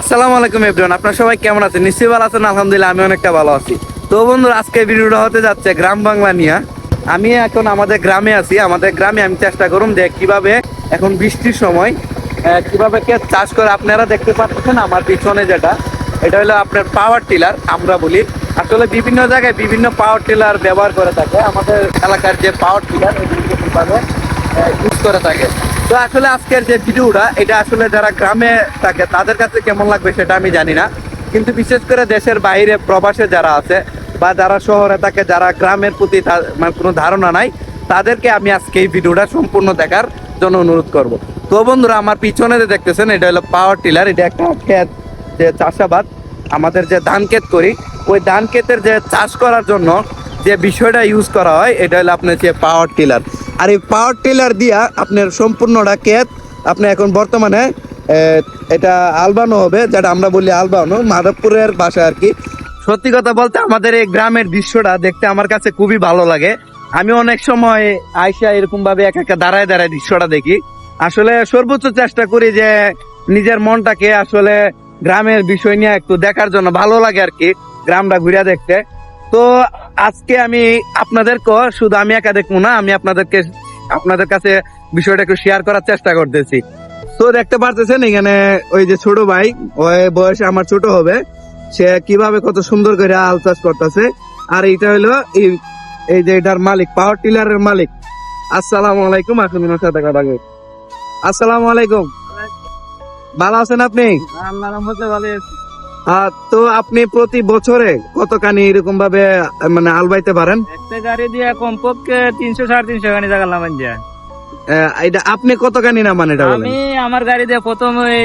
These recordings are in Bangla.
আসসালামু আলাইকুম এভরিওয়ান, আপনারা সবাই কেমন আছেন? নিশ্চয়ই ভালো আছেন, আলহামদুলিল্লাহ আমি অনেকটা ভালো আছি। তো বন্ধুরা, আজকে ভিডিওটা হতে যাচ্ছে গ্রাম বাংলা নিয়ে। আমি এখন আমাদের গ্রামে আছি, আমাদের গ্রামে আমি চেষ্টা করুন যে কীভাবে এখন বৃষ্টির সময় কীভাবে কে চাষ করে আপনারা দেখতে পাচ্ছেন আমার পিছনে যেটা, এটা হলো আপনার পাওয়ার টিলার আমরা বলি। আসলে বিভিন্ন জায়গায় বিভিন্ন পাওয়ার টিলার ব্যবহার করে থাকে। আমাদের এলাকার যে পাওয়ার টিলার ইউজ করে থাকে। তো আসলে আজকের যে ভিডিওটা, এটা আসলে যারা গ্রামে থাকে, তাদের কাছে কেমন লাগবে সেটা আমি জানি না। কিন্তু বিশেষ করে দেশের বাইরে প্রবাসে যারা আছে, বা যারা শহরে থাকে, যারা গ্রামের প্রতি মানে কোনো ধারণা নাই, তাদেরকে আমি আজকে এই ভিডিওটা সম্পূর্ণ দেখার জন্য অনুরোধ করব। তো বন্ধুরা, আমার পিছনে যে দেখতেছেন, এটা হলো পাওয়ার টিলার এটা একটা ক্ষেত, যে চাষাবাদ, আমাদের যে ধান ক্ষেত করি, ওই ধান ক্ষেতের যে চাষ করার জন্য যে বিষয়টা ইউজ করা হয়, এটা হলো আপনার যে পাওয়ার টিলার আর এই পাওয়ার টিলার দিয়া আপনার সম্পূর্ণটা ক্ষেত আপনি এখন বর্তমানে এটা আলবানো হবে, যেটা আমরা বলি আলবানো, মাধবপুরের ভাষা আর কি। সত্যি কথা বলতে আমাদের এই গ্রামের দৃশ্যটা দেখতে আমার কাছে খুবই ভালো লাগে। আমি অনেক সময় আইসা এরকম ভাবে এক একটা দাঁড়ায় দাঁড়ায় দৃশ্যটা দেখি। আসলে সর্বোচ্চ চেষ্টা করি যে নিজের মনটাকে আসলে গ্রামের বিষয় নিয়ে একটু দেখার জন্য ভালো লাগে আর কি, গ্রামটা ঘুরে দেখতে। তো আজকে আমি আপনাদেরকে, শুধু আমি একা দেখব না, আমি আপনাদেরকে, আপনাদের কাছে বিষয়টা একটু শেয়ার করার চেষ্টা করতেছি। তো দেখতে পারতেছেন এখানে ওই যে ছোট ভাই, ওই বয়সে আমার ছোট হবে। সে কীভাবে কত সুন্দর করে আল চাষ করতেছে। আর এটা হলো এই যে এটার মালিক পাওয়ার টিলারের মালিক। আসসালামু আলাইকুম আসুন সাথে কথা বলি। আসসালামু আলাইকুম। ভালো আছেন আপনি? আল্লাহ রহমতে ভালো আছি। তো আপনি প্রতি বছরে কতখানি এরকম ভাবে মানে আল বাইতে পারেন? একটা গাড়ি দিয়ে কমপক্ষে তিনশো সাড়ে তিনশো গাড়ি জায়গা যায় আহ, এটা আপনি কতখানি নামান এটা আমি আমার গাড়ি দিয়ে প্রথম ওই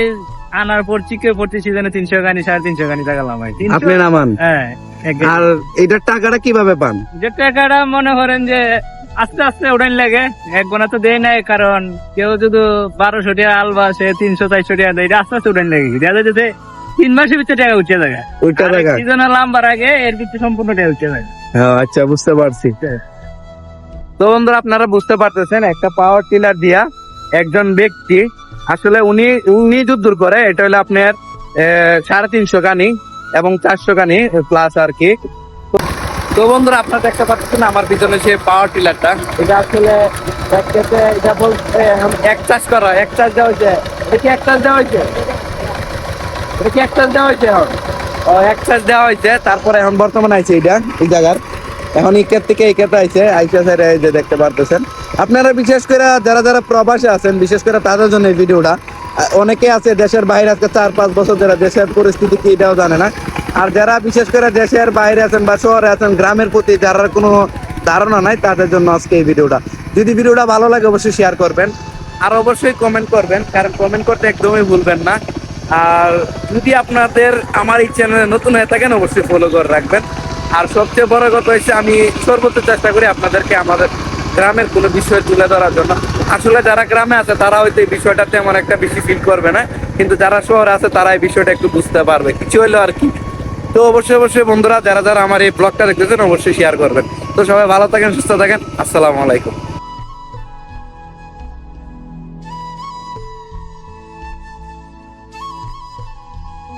আনার পর চিকে প্রতি সিজনে তিনশো গাড়ি সাড়ে তিনশো গাড়ি জায়গা লাগাই আপনি নামান? হ্যাঁ। আর এটার টাকাটা কীভাবে পান? যে টাকাটা মনে করেন যে আস্তে আস্তে উড়ান লাগে এক গোনা তো দেয় নাই কারণ কেউ যদি বারোশো টাকা আলবা সে তিনশো চারশো টাকা দেয় আস্তে আস্তে উড়ান লাগে। দেখা যাচ্ছে তিন মাসের ভিতরে টাকা উঠে যায় ওইটা টাকা সিজন লাম্বার আগে এর ভিতরে সম্পূর্ণ টাকা উঠে যায় হ্যাঁ আচ্ছা বুঝতে পারছি। তো বন্ধুরা আপনারা বুঝতে পারতেছেন একটা পাওয়ার টিলার দিয়া একজন ব্যক্তি আসলে উনি উনি যুদ্ধ করে এটা হলো আপনার সাড়ে তিনশো গানি এবং চারশো গানি প্লাস আর কি। তো- বন্ধুরা আপনারা দেখতে পাচ্ছেন আমার পিছনে যে পাওয়ার টিলারটা এটা আসলে এক এটা বলতে এক চাষ করা এক চাষ দেওয়া হয়েছে। এটা এক চাষ দেওয়া হয়েছে? দেওয়া হয়েছে দেওয়া হয়েছে এখন এই জায়গার। এখন থেকে দেখতে পারতেছেন। আপনারা বিশেষ করে যারা যারা প্রবাসে আছেন, বিশেষ করে তাদের জন্য এই ভিডিওটা অনেকে আছে দেশের বাইরে, আজকে চার পাঁচ বছর যারা দেশের পরিস্থিতি কি এটাও জানে না। আর যারা বিশেষ করে দেশের বাইরে আছেন বা শহরে আছেন, গ্রামের প্রতি যারা কোনো ধারণা নাই, তাদের জন্য আজকে এই ভিডিওটা। যদি ভিডিওটা ভালো লাগে, অবশ্যই শেয়ার করবেন। আর অবশ্যই কমেন্ট করবেন, কারণ কমেন্ট করতে একদমই ভুলবেন না। আর যদি আপনাদের আমার এই চ্যানেলে নতুন হয়ে থাকেন, অবশ্যই ফলো করে রাখবেন। আর সবচেয়ে বড় কথা হচ্ছে, আমি সর্বোচ্চ চেষ্টা করি আপনাদেরকে আমাদের গ্রামের কোনো বিষয় তুলে ধরার জন্য। আসলে যারা গ্রামে আছে, তারা হয়তো এই বিষয়টা তেমন একটা বেশি ফিল করবে না। কিন্তু যারা শহরে আছে, তারা এই বিষয়টা একটু বুঝতে পারবে। কিছু হইল আর কি। তো অবশ্যই অবশ্যই বন্ধুরা, যারা যারা আমার এই ব্লগটা দেখতেছেন, অবশ্যই শেয়ার করবেন। তো সবাই ভালো থাকেন, সুস্থ থাকেন। আসসালামু আলাইকুম।